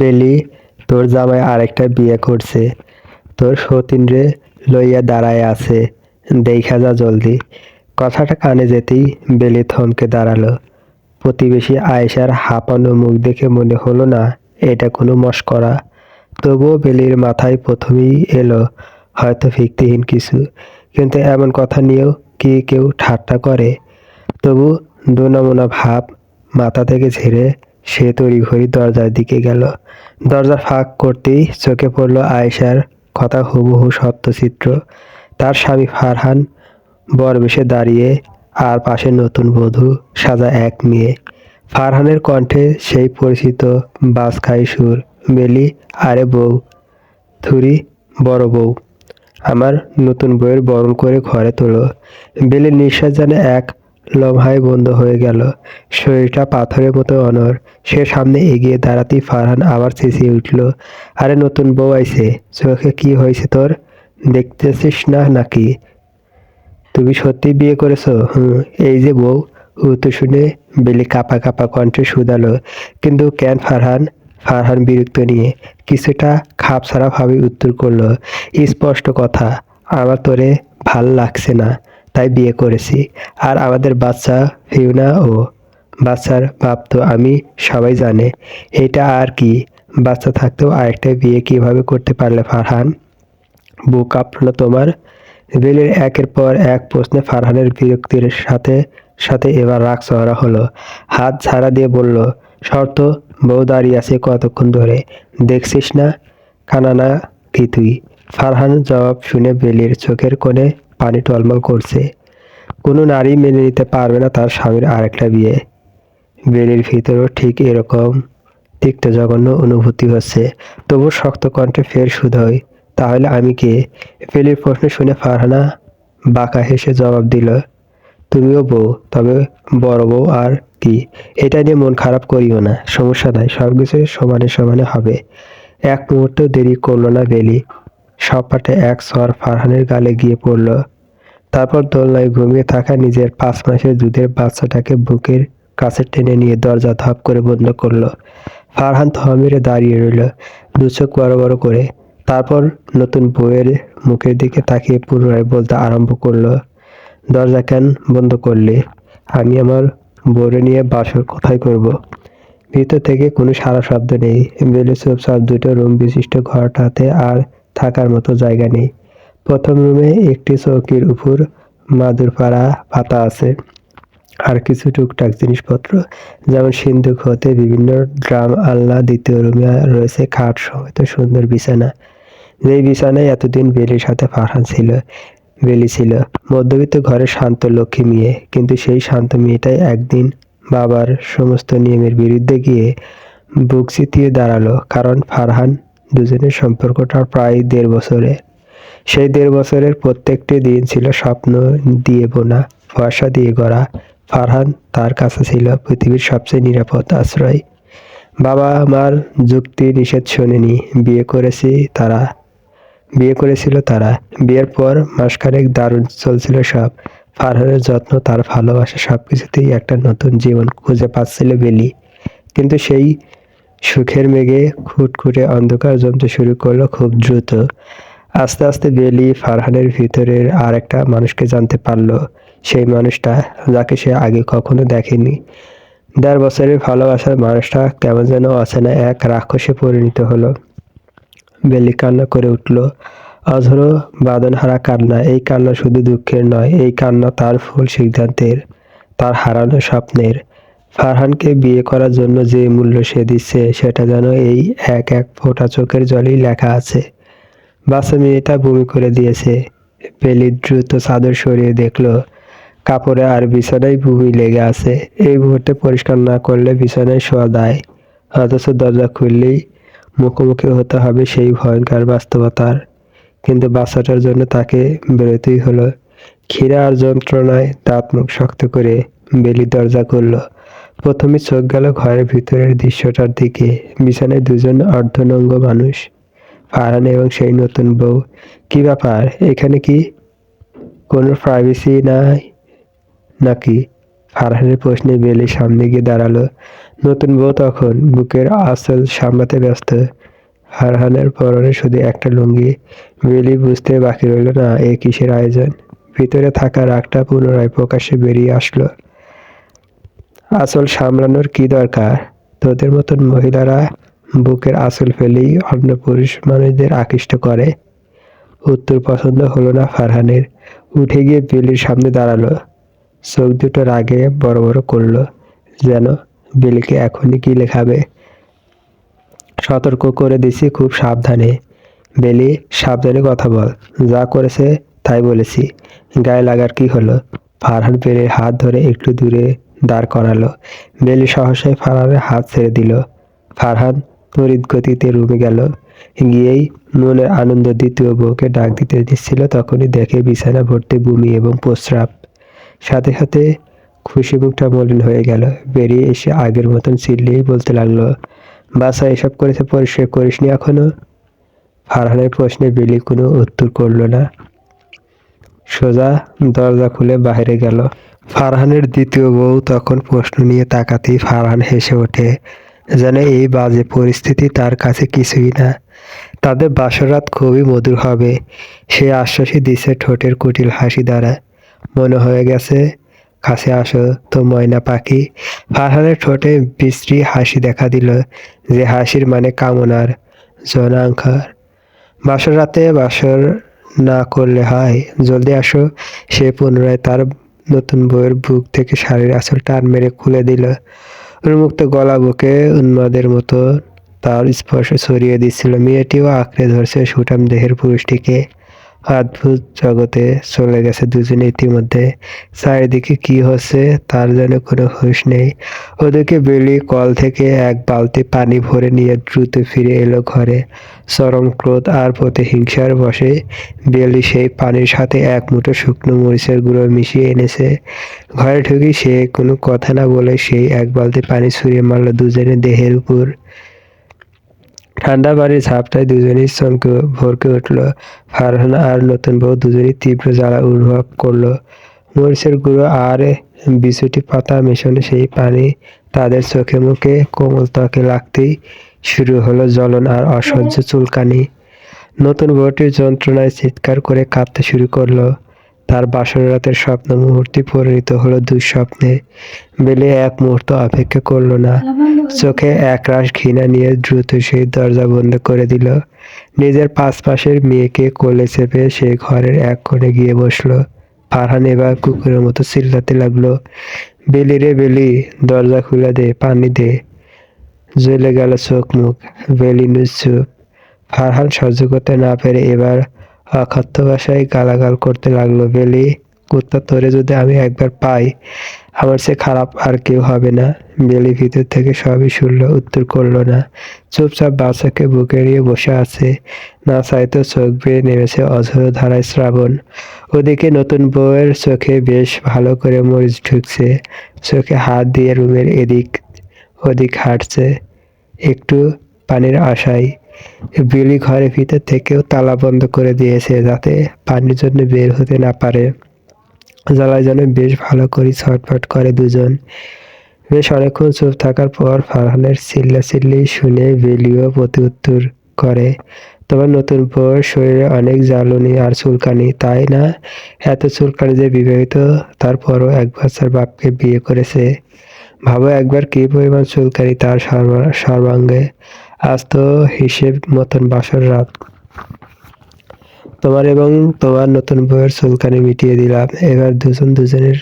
বেলি, তোর জামাই আরেকটা বিয়ে করছে। তোর সতীন রে লইয়া দাঁড়ায় আছে। দেখা যা জলদি। কথাটা কানে যেতেই বেলি থমকে দাঁড়াল। প্রতিবেশী আয়েশার হাঁপানো মুখ দেখে মনে হলো না, এটা কোনো মস্করা। তবুও বেলির মাথায় প্রথমেই এলো হয়তো ভিত্তিহীন কিছু, কিন্তু এমন কথা নিয়েও কি কেউ ঠাট্টা করে? তবু দুনমুনা ভাব মাথা থেকে ঝেড়ে সে তড়িঘড়ি দরজার দিকে গেল। দরজা ফাঁক করতেই চোখে পড়ল আয়েশার কথা হুবহু সত্যচিত্র। তার স্বামী ফারহান বরবেশে দাঁড়িয়ে আর পাশে নতুন বধূ সাজা এক মেয়ে। ফারহানের কণ্ঠে সেই পরিচিত বাসখাই সুর বেলি আরে বউ থুরি বড় বউ, আমার নতুন বইয়ের বরণ করে ঘরে তোলো। বেলির নিঃশ্বাস যেন এক লম্হায় বন্ধ হয়ে গেল। শরীরটা পাথরের মতো অনর সে সামনে এগিয়ে দাঁড়াতেই ফারহান আবার চেঁচিয়ে উঠল, আরে নতুন বউ আইছে, চোখে কি হয়েছে তোর? দেখতেছিস না নাকি? তুমি সত্যি বিয়ে করেছ? হুম, এই যে বউ। উত্তর শুনে বেলি কাপা কাপা কণ্ঠে শুধালো, কিন্তু কেন ফারহান? ফারহান বিরক্ত নিয়ে কিছুটা খাপ ভাবে উত্তর করল, স্পষ্ট কথা, আমার তোরে ভালো লাগছে না। তাই বিয়ে করেছি। আর আমাদের বাচ্চা ফিউনা ও বাচ্চার বাপ তো আমি, সবাই জানে। এটা আর কি? বাচ্চা থাকতেও আরেকটা বিয়ে কীভাবে করতে পারলে ফারহান? বুক কাঁপলো তোমার? বেলের একের পর এক প্রশ্নে ফারহানের বিরক্তির সাথে সাথে এবার রাগ চড়া হলো। হাত ছাড়া দিয়ে বলল, শর্ত, বউ দাঁড়িয়ে আছে কতক্ষণ ধরে? দেখছিস না? কানানা, কি তুই? ফারহান জবাব শুনে বেলির চোখের কোণে পানি টলমল করছে। কোনো নারী মেনে নিতে পারবে না তার স্বামীর আরেকটা বিয়ে। বেলির ভিতরেও ঠিক এরকম তিক্ত জঘন্য অনুভূতি হচ্ছে। তবু শক্ত কণ্ঠে ফের শুধোয় তাহলে আমি কে? বেলির প্রশ্ন শুনে ফারহানা বাঁকা হেসে জবাব দিল, তুমিও বউ, তবে বড় বউ আর কি? এটা নিয়ে মন খারাপ করিও না, সমস্যা নাই সব কিছু সমানে সমানে হবে। এক মুহূর্ত দেরি করল না বেলি। সব পাটে এক স্বর ফারহানের গালে গিয়ে পড়ল তারপর দোলনায় ঘুমিয়ে থাকা নিজের পাঁচ মাসের দুধের বাচ্চাটাকে বুকের কাছে টেনে নিয়ে দরজা ধপ করে বন্ধ করল। ফারহান থমেরে দাঁড়িয়ে রইল, দু চোখ বড় বড় করে। তারপর নতুন বউয়ের মুখের দিকে তাকিয়ে পুনরায় বলতে আরম্ভ করল, দরজা কেন বন্ধ করলে? আমি আমার বউরে নিয়ে বাসর কোথায় করব। ভিতর থেকে কোনো সারা শব্দ নেই। বেলে চুপচাপ দুটো রুম বিশিষ্ট ঘরটাতে আর থাকার মতো জায়গা নেই। প্রথম রুমে একটি চৌকির উপর মাদুর পাড়া পাতা আছে আর কিছু টুকটাক জিনিসপত্র, যেমন সিন্ধুক হতে বিভিন্ন ড্রাম আল্লাহ দ্বিতীয় রুমে রয়েছে খাট সমেত সুন্দর বিছানা। যেই বিছানায় এতদিন বেলির সাথে ফারহান ছিল, বেলি ছিল। মধ্যবিত্ত ঘরে শান্ত লক্ষ্মী মেয়ে, কিন্তু সেই শান্ত মেয়েটাই একদিন বাবার সমস্ত নিয়মের বিরুদ্ধে গিয়ে বুক চিতিয়ে দাঁড়াল, কারণ ফারহান দুজনের সম্পর্কটা প্রায় দেড় বছরে সেই দেড় বছরের প্রত্যেকটি দিন ছিল স্বপ্ন দিয়ে বোনা, ভরসা দিয়ে গড়া। ফারহান তার কাছে ছিল পৃথিবীর সবচেয়ে নিরাপদ আশ্রয়। বাবা আমার যুক্তি নিষেধ শোনেনি। বিয়ে করেছি তারা। বিয়ে করেছিল তারা। বিয়ের পর মাসখানেক দারুণ চলছিল সব। ফারহানের যত্ন, তার ভালোবাসা সব কিছুতেই একটা নতুন জীবন খুঁজে পাচ্ছিল বেলি। কিন্তু সেই সুখের মেঘে খুটখুটে অন্ধকার জমতে শুরু করল খুব দ্রুত। আস্তে আস্তে বেলি ফারহানের ভিতরের আর একটা মানুষকে জানতে পারল। সেই মানুষটা যাকে সে আগে কখনো দেখেনি। দেড় বছরের ভালোবাসার মানুষটা কেমন যেন অচেনা এক রাক্ষসে পরিণত হলো। বেলি কান্না করে উঠল, অঝরো বাদনহারা কান্না, এই কান্না শুধু দুঃখের নয়, এই কান্না তার ফুল সিদ্ধান্তের, তার হারানো স্বপ্নের। ফারহানকে বিয়ে করার জন্য যে মূল্য সে দিচ্ছে, সেটা যেন এই এক এক ফোঁটা চোখের জলেই লেখা আছে। বাচ্চা মেয়েটা বমি করে দিয়েছে। বেলি দ্রুত চাদর সরিয়ে দেখল, কাপড়ে আর বিছানায় ভূমি লেগে আছে। এই মুহূর্তে পরিষ্কার না করলে বিছানায় শোয়া দায়। অথচ দরজা খুললেই মুখোমুখি হতে হবে সেই ভয়ঙ্কর বাস্তবতার। কিন্তু বাচ্চাটার জন্য তাকে বেরোতেই হলো। ক্ষীরা আর যন্ত্রণায় দাঁত মুখ শক্ত করে বেলি দরজা করল প্রথমে চোখ গেল ঘরের ভিতরের দৃশ্যটার দিকে। বিছানায় দুজন অর্ধনঙ্গ মানুষ। ফারহান এবং সেই নতুন বউ। কি ব্যাপার? এখানে কি কোনো প্রাইভেসি নাই নাকি? ফারহানের প্রশ্নে বেলি সামনে গিয়ে দাঁড়াল। নতুন বউ তখন বুকের আসল সামলাতে ব্যস্ত। হারহানের পরনে শুধু একটা লুঙ্গি। বেলি বুঝতে বাকি রইল না, এ কিসের আয়োজন? ভিতরে থাকা রাগটা পুনরায় প্রকাশ্যে বেরিয়ে আসলো। আসল সামলানোর কি দরকার? তোদের মতন মহিলারা বুকের আসল ফেলেই অন্য পুরুষ মানুষদের আকৃষ্ট করে। উত্তর পছন্দ হলো না ফারহানের। উঠে গিয়ে বেলির সামনে দাঁড়াল। চোখ দুটো রাগে বড় বড় করল। যেন বেলিকে এখনই কি লেখাবে? সতর্ক করে দিছি খুব সাবধানে। বেলি, সাবধানে কথা বল। যা করেছে তাই বলেছি। গায়ে লাগার কি হলো? ফারহান বেলির হাত ধরে একটু দূরে দাঁড় করালো। বেলি সহসায় ফারহানের হাত ছেড়ে দিল। ফারহান তড়িৎ গতিতে রুমে গেল। গিয়েই মনের আনন্দ দ্বিতীয় বউকে ডাক দিতে দিচ্ছিল তখনই দেখে বিছানা ভর্তি বমি এবং প্রস্রাব। সাথে সাথে খুশি মুখটা মলিন হয়ে গেল। বেরিয়ে এসে আগের মতন চিল্লিয়েই বলতে লাগল বাসা এসব করেছে পরিষ্কার করিসনি এখনও? ফারহানের প্রশ্নে বেলি কোনো উত্তর করল না। সোজা দরজা খুলে বাইরে গেল। ফারহানের দ্বিতীয় বউ তখন প্রশ্ন নিয়ে তাকাতেই ফারহান হেসে ওঠে যেন এই বাজে পরিস্থিতি তার কাছে কিছুই না। তাদের বাসরাত খুবই মধুর হবে। সে আশ্বাসই দিছে ঠোঁটের কুটিল হাসি দ্বারা। মনে হয়ে গেছে, কাছে আসো তো ময়না পাখি। ফারহানের ঠোঁটে বিশ্রী হাসি দেখা দিল, যে হাসির মানে কামনার। জনাঙ্কার বাসর রাতে বাসর না করলে হয়। জলদি আসো। সে পুনরায় তার নতুন বইয়ের বুক থেকে শাড়ির আঁচল টান মেরে খুলে দিল। উন্মুক্ত গলা বুকে উন্মাদের মতো তার স্পর্শ ছড়িয়ে দিচ্ছিল। মেয়েটিও আঁকড়ে ধরছে সুঠাম দেহের পুরুষটিকে। অদ্ভুত জগতে চলে গেছে দুজনে ইতিমধ্যে। চারিদিকে কি হচ্ছে তার যেন কোনো হুঁশ নেই। ওদিকে বেলি কল থেকে এক বালতি পানি ভরে নিয়ে দ্রুত ফিরে এলো ঘরে। চরম ক্রোধ আর প্রতিহিংসার বসে বেলি সেই পানির সাথে এক মুঠো শুকনো মরিচের গুঁড়ো মিশিয়ে এনেছে। ঘরে ঢুকি সে কোনো কথা না বলে সেই এক বালতি পানি ছুঁড়ে মারল দুজনের দেহের উপর। ঠান্ডা বাড়ির ঝাপটায় দুজনেই চমকে ভরকে উঠল। ফারহান আর নতুন বউ দুজনেই তীব্র জ্বালা অনুভব করল। মরিচের গুঁড়ো আর বিছুটি পাতা মেশানো সেই পানি তাদের চোখে মুখে কোমল ত্বকে লাগতেই শুরু হলো জ্বলন আর অসহ্য চুলকানি। নতুন বউটির যন্ত্রণায় চিৎকার করে কাঁদতে শুরু করল। তার বাসর রাতের স্বপ্ন মুহূর্তে পরিণত হলো দুঃস্বপ্নে বেলে এক মুহূর্ত অপেক্ষা করল না। চোখে একরাশ ঘৃণা নিয়ে দ্রুত সেই দরজা বন্ধ করে দিল। নিজের পাশপাশের মেয়েকে কোলে চেপে সে ঘরের এক কোণে গিয়ে বসল। ফারহান এবার কুকুরের মতো চিল্লাতে লাগল। বেলি রে বেলি, দরজা খুলে দে, পানি দে। জ্বলে গেল চোখ মুখ। বেলি চুপ ফারহান সহ্য করতে না পেরে এবার অখাদ্য ভাষায় গালাগাল করতে লাগল বেলি। কুত্তা তোরে যদি আমি একবার পাই, আমার সে খারাপ আর কেউ হবে না। বেলি ভিতর থেকে সবই শুনলো, উত্তর করল না। চুপচাপ বাচ্চাকে বুকে নিয়ে বসে আছে। না চাইতো চোখ বেয়ে নেমেছে অঝর ধারায় শ্রাবণ। ওদিকে নতুন বউয়ের চোখে বেশ ভালো করে মরিচ ঢুকছে। চোখে হাত দিয়ে রুমের এদিক ওদিক হাঁটছে। একটু পানির আশায় বিলি ঘরের ভিতর থেকেও তালা বন্ধ করে দিয়েছে যাতে পানির জন্য বের হতে না পারে। জ্বালায় যেন বেশ ভালো করে ছটফট করে দুজন। বেশ অনেকক্ষণ চুপ থাকার পর ফারহানের চিল্লা চিল্লি শুনে বেলিও প্রতি উত্তর করে, তোমার নতুন বউর শরীরে অনেক জ্বালনি আর চুলকানি, তাই না? এত চুলকানি যে বিবাহিত, তারপরও এক বাচ্চার বাপকে বিয়ে করেছে। ভাবো একবার কি পরিমাণ চুলকানি তার সর্বাঙ্গে আজ তো হিসেব মতন বাসর রাত। তোমার এবং তোমার নতুন বউয়ের চুলকানি মিটিয়ে দিলাম। এবার দুজন দুজনের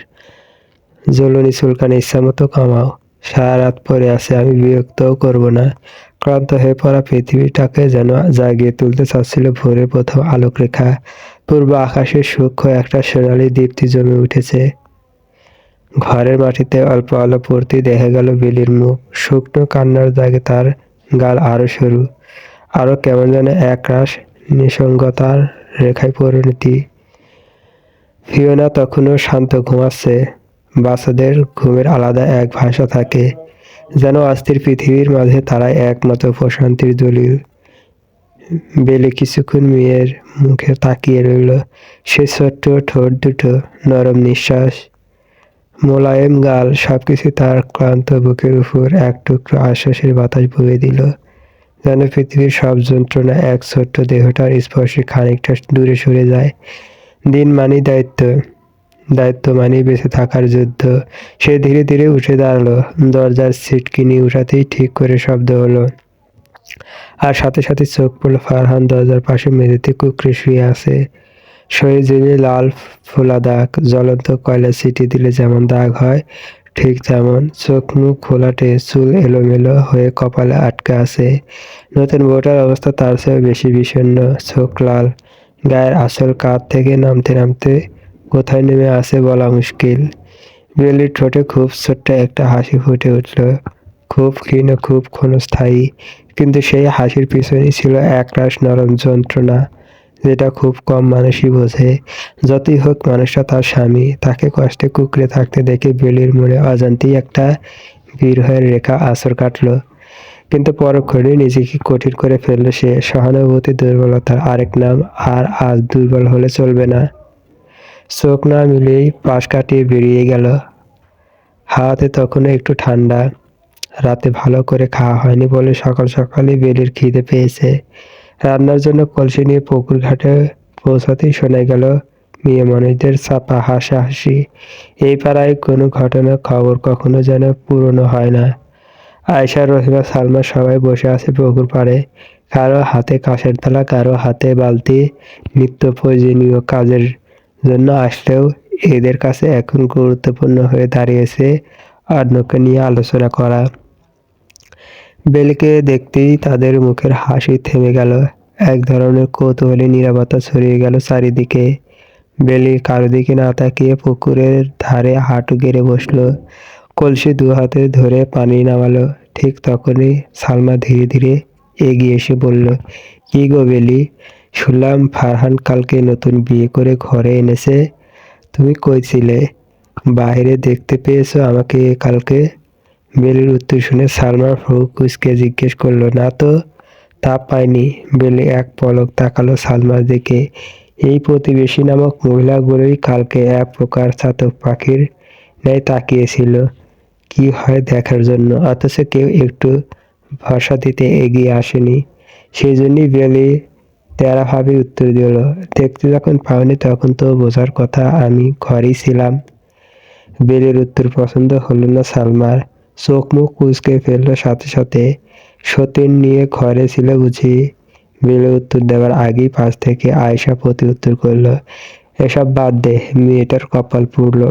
জ্বলনি চুলকানি ইচ্ছা মতো কামাও। সারা রাত পরে আছে, আমি বিরক্তও করব না। ক্লান্ত হয়ে পড়া পৃথিবীটাকে যেন জাগিয়ে তুলতে চাচ্ছিল ভোরের প্রথম আলোক রেখা পূর্ব আকাশের সূক্ষ্ম একটা সোনালি দীপ্তি জমে উঠেছে। ঘরের মাটিতে অল্প আলো পড়তে দেখা গেল বেলির মুখ। শুকনো কান্নার দাগে তার গাল আরও সরু। আরও কেমন যেন একরাশ নিঃসঙ্গতার রেখায় পরিণতি। ফিওনা তখনও শান্ত ঘুমাচ্ছে। বাচ্চাদের ঘুমের আলাদা এক ভাষা থাকে, যেন অস্থির পৃথিবীর মাঝে তারাই একমাত্র প্রশান্তির দলিল। বেলে কিছুক্ষণ মেয়ের মুখে তাকিয়ে রইল। সে ছোট্ট ঠোঁট দুটো নরম নিঃশ্বাস মোলায়েম গাল সবকিছু তার ক্লান্ত বুকের উপর এক টুকরো আশ্বাসের বাতাস বয়ে দিল। যেন পৃথিবীর সব যন্ত্রণা এক ছোট্ট দেহটার স্পর্শে খানিকটা দূরে সরে যায়। দিন মানি দায়িত্ব। দায়িত্ব মানি বেঁচে থাকার যুদ্ধ। সে ধীরে ধীরে উঠে দাঁড়াল। দরজার সিটকিনি উঠাতেই ঠিক করে শব্দ হলো। আর সাথে সাথে চোখ পড়ল ফারহান দরজার পাশে মেঝেতে কুকরে শুয়ে আছে। জুড়ে লাল ফোলা দাগ জ্বলন্ত কয়লা সিটি দিলে যেমন দাগ হয়, ঠিক তেমন চোখ মুখ খোলাটে চুল এলোমেলো হয়ে কপালে আটকে আছে। নতুন বউটার অবস্থা তার চেয়েও বেশি বিষণ্ণ, চোখ লাল, গায়ের আসল কাঁধ থেকে নামতে নামতে কোথায় নেমে আসে বলা মুশকিল। বেলির ঠোঁটে খুব ছোট্ট একটা হাসি ফুটে উঠল, খুব ক্ষীণ, খুব ক্ষণস্থায়ী, কিন্তু সেই হাসির পিছনেই ছিল একরাশ নরম যন্ত্রণা। যেটা খুব কম মানুষই বোঝে। যতই হোক মানুষটা তার স্বামী, তাকে কষ্টে কুকড়ে থাকতে দেখে বেলির মনে অজান্তেই একটা বিরহের রেখা আছর কাটলো। কিন্তু পরক্ষণে নিজেকে কঠিন করে ফেলল সে। সহানুভূতি, দুর্বলতার আরেক নাম আর আজ দুর্বল হলে চলবে না। চোখ না মিলেই পাশ কাটিয়ে বেরিয়ে গেল। হাওয়াতে তখনও একটু ঠান্ডা। রাতে ভালো করে খাওয়া হয়নি বলে সকাল সকালই বেলির খিদে পেয়েছে। রান্নার জন্য কলসি নিয়ে পুকুর ঘাটে পৌঁছাতেই শোনা গেল মেয়ে মানুষদের চাপা হাসাহাসি। এই পাড়ায় কোনো ঘটনা খবর কখনো যেন পুরনো হয় না। আয়সা রহিমা, সালমা সবাই বসে আছে পুকুর পাড়ে। কারও হাতে কাঁচের থালা, কারও হাতে বালতি। নিত্য প্রয়োজনীয় কাজের জন্য আসলেও এদের কাছে এখন গুরুত্বপূর্ণ হয়ে দাঁড়িয়েছে অন্যকে নিয়ে আলোচনা করা। বেলকে দেখতেই তাদের মুখের হাসি থেমে গেল। এক ধরনের কৌতূহলী নিরাপত্তা ছড়িয়ে গেল চারিদিকে। বেলি কারও দিকে না তাকিয়ে পুকুরের ধারে হাঁটু গেড়ে বসল। কলসি দু হাতে ধরে পানি নামালো। ঠিক তখনই সালমা ধীরে ধীরে এগিয়ে এসে বলল, কি গো বেলি, শুনলাম ফারহান কালকে নতুন বিয়ে করে ঘরে এনেছে। তুমি কইছিলে বাইরে দেখতে পেয়েছ আমাকে কালকে? বেলির উত্তর শুনে সালমার ফ্রু কুচকে জিজ্ঞেস করল, না তো তা পায়নি বেলি এক পলক তাকালো সালমার দিকে। এই প্রতিবেশী নামক মহিলাগুলোই কালকে এক প্রকার চাতক পাখির ন্যায় তাকিয়েছিল। কি হয় দেখার জন্য? অথচ কেউ একটু ভরসা দিতে এগিয়ে আসেনি। সেই জন্যই বেলি তেরাভাবে উত্তর দিল, দেখতে যখন পাওনি তখন তো বোঝার কথা আমি ঘরেই ছিলাম। বেলের উত্তর পছন্দ হলো না সালমার। চোখ মুখ কুচকে ফেলল সাথে সাথে। সতীন নিয়ে ঘরে ছিল বুঝি। বেলে উত্তর দেওয়ার আগেই পাশ থেকে আয়সা প্রতি উত্তর করল, এসব বাদ দে, মেয়েটার কপাল পুড়ল।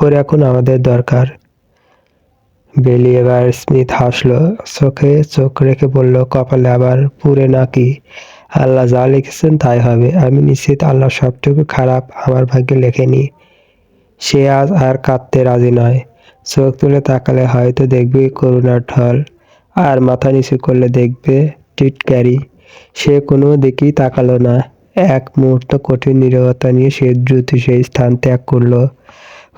ওর এখন আমাদের দরকার। বেলি এবার স্মিথ হাসলো, চোখে চোখ রেখে বলল, কপালে আবার পুরে নাকি? আল্লাহ যা লিখেছেন তাই হবে। আমি নিশ্চিত আল্লাহ সবটুকু খারাপ আমার ভাগ্যে লেখেনি। সে আজ আর কাঁদতে রাজি নয়। চোখ তুলে তাকালে হয়তো দেখবে করুণার ঢল, আর মাথা নিচু করলে দেখবে টিটকারি। সে কোনো দিকেই তাকালো না। এক মুহূর্ত কঠিন নীরবতা নিয়ে সে দ্রুত সেই স্থান ত্যাগ করল।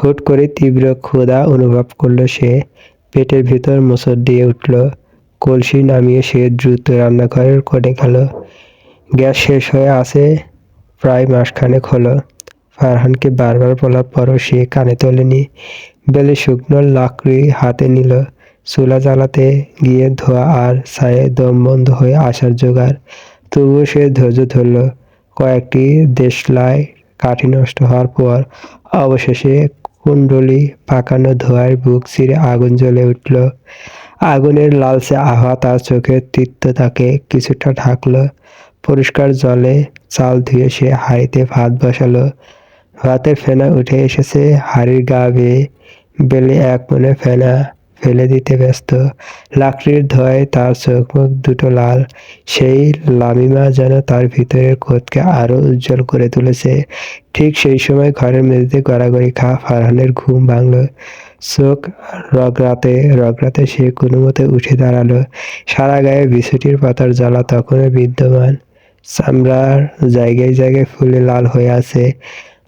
হুট করে তীব্র ক্ষুধা অনুভব করল সে। পেটের ভিতর মোচড় দিয়ে উঠল। কলসি নামিয়ে সে দ্রুত রান্নাঘরের কোণে গেল। গ্যাস শেষ হয়ে আসে প্রায় মাসখানেক হলো। ফারহানকে বারবার বলার পরও সে কানে তোলেনি। বেলে শুকনো লাকড়ি হাতে নিল। চুলা জ্বালাতে গিয়ে ধোয়া আর ছায়ে দম বন্ধ হয়ে আসার জোগাড়। তবুও সে ধৈর্য ধরল। কয়েকটি দেশলাই কাঠি নষ্ট হওয়ার পর অবশেষে কুণ্ডলি পাকানো ধোয়ার বুক ছিঁড়ে আগুন জ্বলে উঠল। আগুনের লালচে আহা তার চোখের তিক্ততাকে কিছুটা ঢাকলো। পরিষ্কার জলে চাল ধুয়ে সে হাঁড়িতে ভাত বসালো। ভাতের ফেনা উঠে এসেছে। হাড়ির গা বেয়ে বেলে এক মনে ফেনা ফেলে দিতে ব্যস্ত। লাকড়ির ধোয়ায় তার চোখ মুখ দুটো লাল। সেই লামিমা যেন তার ভিতরের কোদকে আরও উজ্জ্বল করে তুলেছে। ঠিক সেই সময় ঘরের মেঝেতে গড়াগড়ি খা ফারহানের ঘুম ভাঙল। চোখ রগরাতে রগরাতে সে কোনো মতে উঠে দাঁড়াল। সারা গায়ে বিছুটির পাতার জ্বালা তখনও বিদ্যমান। চামড়ার জায়গায় জায়গায় ফুলে লাল হয়ে আছে।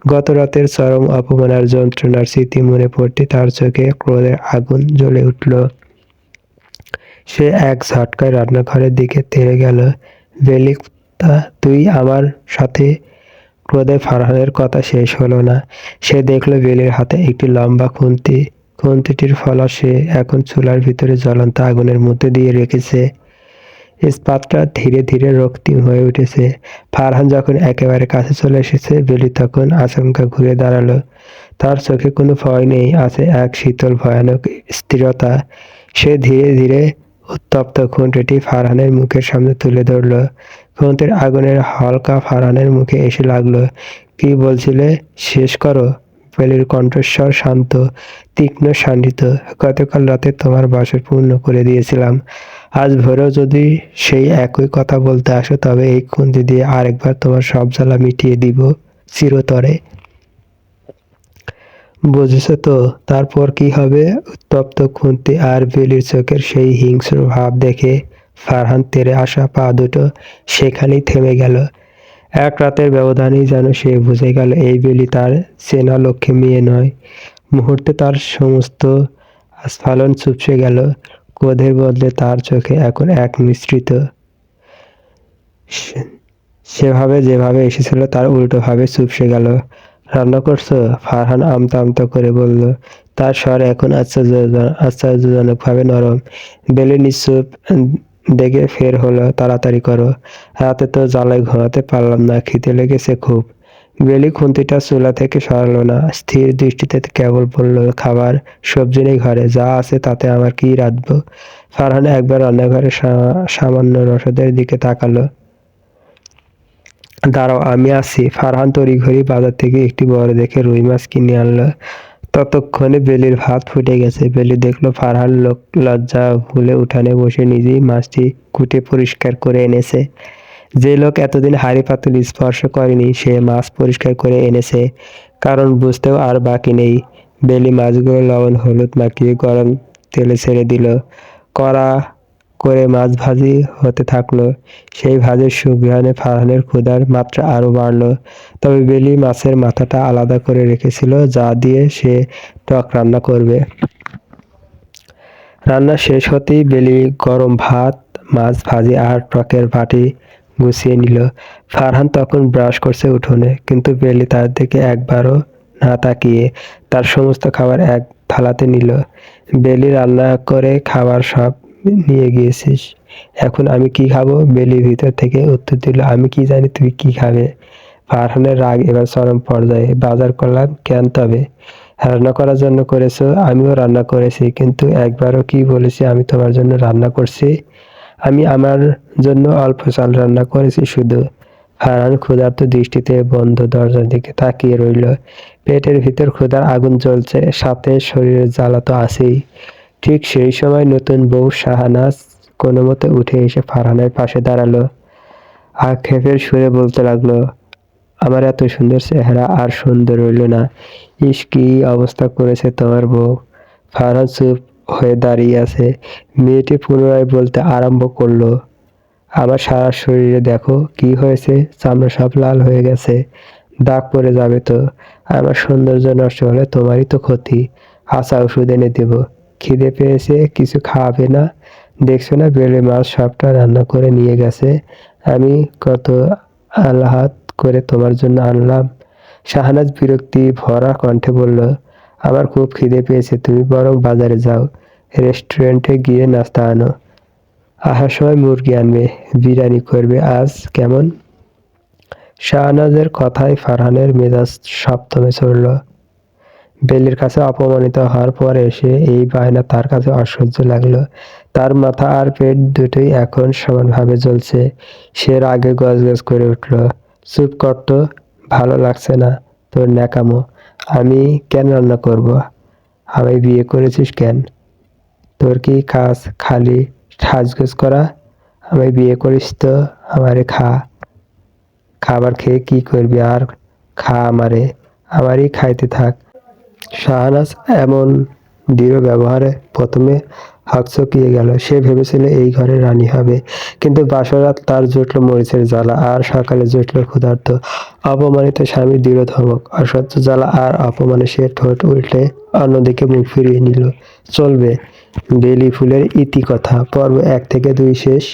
গত রাতের চরম অপমানার যন্ত্রণার স্মৃতি মনে পড়তে তার চোখে ক্রোধের আগুন জ্বলে উঠল। সে এক ঝটকায় রান্নাঘরের দিকে তেড়ে গেল। বেলিক তুই আমার সাথে? ক্রোধে ফারহানের কথা শেষ হলো না। সে দেখল বেলির হাতে একটি লম্বা খুন্তি। খুন্তিটির ফলা সে এখন চুলার ভিতরে জ্বলন্ত আগুনের মধ্যে দিয়ে রেখেছে। ইস্পাতটা ধীরে ধীরে রক্তিম হয়ে উঠেছে। ফারহান যখন একেবারে কাছে চলে এসেছে, বেলি তখন আচমকা ঘুরে দাঁড়াল। তার চোখে কোনো ভয় নেই, আছে এক শীতল ভয়ানক স্থিরতা। সে ধীরে ধীরে উত্তপ্ত খুঁটিটি ফারহানের মুখের সামনে তুলে ধরল। খুঁটির আগুনের হালকা ফারহানের মুখে এসে লাগল। কি বলছিলে? শেষ করো? বেলির কণ্ঠস্বর শান্ত। তীক্ষ্ণ শান্ডিত গতকাল রাতে তোমার বাসর পূর্ণ করে দিয়েছিলাম। আজ ভোরেও যদি সেই একই কথা বলতে আসো, তবে এই খুন্তি দিয়ে আরেকবার তোমার সব জ্বালা মিটিয়ে দিব চিরতরে। বুঝেছ তো, তারপর কি হবে? উত্তপ্ত খুন্তি আর বেলির চোখের সেই হিংস্র ভাব দেখে ফারহান তেরে আসা পা দুটো সেখানেই থেমে গেল। এক রাতের ব্যবধানেই যেন সে বুঝে গেল, এই বেলি তার চেনা লক্ষ্যে মেয়ে নয়। মুহূর্তে তার সমস্ত আস্ফালন চুপসে গেল, ক্রোধের বদলে তার চোখে এখন এক মিশ্রিত সেভাবে যেভাবে এসেছিল তার উল্টোভাবে চুপসে গেল। রান্না করছ? ফারহান আমতা আমতা করে বলল। তার স্বর এখন আশ্চর্য আশ্চর্যজনকভাবে নরম। বেলি নিশ্চুপ দেখে ফের হলো, তাড়াতাড়ি করো। রাতে তো জ্বালায় ঘুমাতে পারলাম না, খিদে লেগেছে খুব। বেলি খুন্তিটা চুলা থেকে সরালো না। স্থির দৃষ্টিতে কেবল বলল খাবার, সবজি নেই ঘরে, যা আছে তাতে আমার কি রাঁধবো? ফারহান একবার রান্নাঘরে সামান্য রসদের দিকে তাকালো। দাঁড়াও, আমি আসি ফারহান তড়িঘড়ি বাজার থেকে একটি বড় দেখে রুই মাছ কিনে আনলো। ততক্ষণে বেলির ভাত ফুটে গেছে। বেলি দেখল ফারহান লোক লজ্জা ভুলে উঠানে বসে নিজেই মাছটি কুটে পরিষ্কার করে এনেছে। যে লোক এতদিন হাড়ি পাতুল স্পর্শ করেনি, সে মাছ পরিষ্কার করে এনেছে। কারণ বুঝতেও আর বাকি নেই। বেলি মাছগুলো লবণ হলুদ মাখিয়ে গরম তেলে ছেড়ে দিল। কড়া করে মাছ ভাজি হতে থাকল। সেই ভাজের সুঘ্রাণে ফারহানের ক্ষুধার মাত্রা আরও বাড়লো। তবে বেলি মাছের মাথাটা আলাদা করে রেখেছিল, যা দিয়ে সে টক রান্না করবে। রান্না শেষ হতেই বেলি গরম ভাত, মাছ ভাজি আর টকের বাটি গুছিয়ে নিল। ফারহান তখন ব্রাশ করছে উঠোনে, কিন্তু বেলি তার দিকে একবারও না তাকিয়ে তার সমস্ত খাবার এক থালাতে নিল। বেলি, রান্না করে খাবার সব নিয়ে গিয়েছিস। এখন আমি কি খাব? বেলি ভিতর থেকে উত্তর দিল, আমি কি জানি তুই কি খাবে। ফারহানের রাগ এবার চরম পর্যায়ে। বাজার করলাম কেন তবে? রান্না করার জন্য করেছ, আমিও রান্না করেছি, কিন্তু একবারও কি বলেছি আমি তোমার জন্য রান্না করছি? আমি আমার জন্য অল্প চাল রান্না করেছি শুধু। হারান ক্ষুধার্ত দৃষ্টিতে বন্ধ দরজার দিকে তাকিয়ে রইল। পেটের ভিতর ক্ষুধার আগুন জ্বলছে, সাথে শরীরের জ্বালা তো আছেই। ঠিক সেই সময় নতুন বউ শাহানাজ কোনো মতে উঠে এসে ফারহানের পাশে দাঁড়াল। আক্ষেপের সুরে বলতে লাগল, আমার এত সুন্দর চেহারা আর সুন্দর রইল না। ইস, কি অবস্থা করেছে তোমার বউ। ফারহান চুপ হয়ে দাঁড়িয়ে আছে। মেয়েটি পুনরায় বলতে আরম্ভ করল, আমার সারা শরীরে দেখো কি হয়েছে, চামড়া সব লাল হয়ে গেছে, দাগ পড়ে যাবে তো আমার সৌন্দর্য নষ্ট হলে তোমারই তো ক্ষতি। আশা ওষুধ এনে দেব। খিদে পেয়েছে, কিছু খাওয়াবে না? দেখছ না, বেলে মাছ সবটা রান্না করে নিয়ে গেছে। আমি কত আল্লাহাত করে তোমার জন্য আনলাম। শাহনাজ বিরক্তি ভরা কণ্ঠে বলল আমার খুব খিদে পেয়েছে। তুমি বরং বাজারে যাও। রেস্টুরেন্টে গিয়ে নাস্তা আনো। আসার সময় মুরগি আনবে। বিরিয়ানি করবে। আজ কেমন? শাহনাজের কথায় ফারহানের মেজাজ সপ্তমে চড়ল বেলির কাছে অপমানিত হওয়ার পর এসে এই বায়না তার কাছে অসহ্য লাগল। তার মাথা আর পেট দুটোই এখন সমানভাবে জ্বলছে। সে রাগে গজগজ করে উঠল। চুপ করত ভালো লাগছে না তোর ন্যাকামো। আমি কেন রান্না করব? আমি বিয়ে করেছিস কেন? তোর কি খাস খালি সাজগোজ করা? আমি বিয়ে করিস তো আমারে খা। খাবার খেয়ে কি করবি আর খা আমারে। আমারই খাইতে থাক। শাহনাজ এমন দৃঢ় ব্যবহারে প্রথমে হকচকিয়ে গেল। সে ভেবেছিল এই ঘরে রানী হবে। কিন্তু বাসরাত তার জুটল মরিচের জ্বালা আর সকালে জুটল ক্ষুধার্ত। অপমানিত স্বামীর দৃঢ় ধমক। অসহ্য জ্বালা আর অপমানে সে ঠোঁট উল্টে অন্যদিকে মুখ ফিরিয়ে নিল। চলবে বেলি ফুলের ইতি কথা। পর্ব এক থেকে দুই শেষ।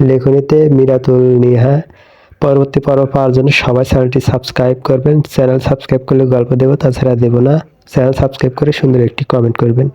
লেখনীতে মিরাতুল নিহা। পরবর্তী পর্ব পাওয়ার জন্য সবাই চ্যানেলটি সাবস্ক্রাইব করবেন। চ্যানেল সাবস্ক্রাইব করলে গল্প দেবো, তাছাড়া দেবো না। চ্যানেল সাবস্ক্রাইব করে সুন্দর একটি কমেন্ট করবেন।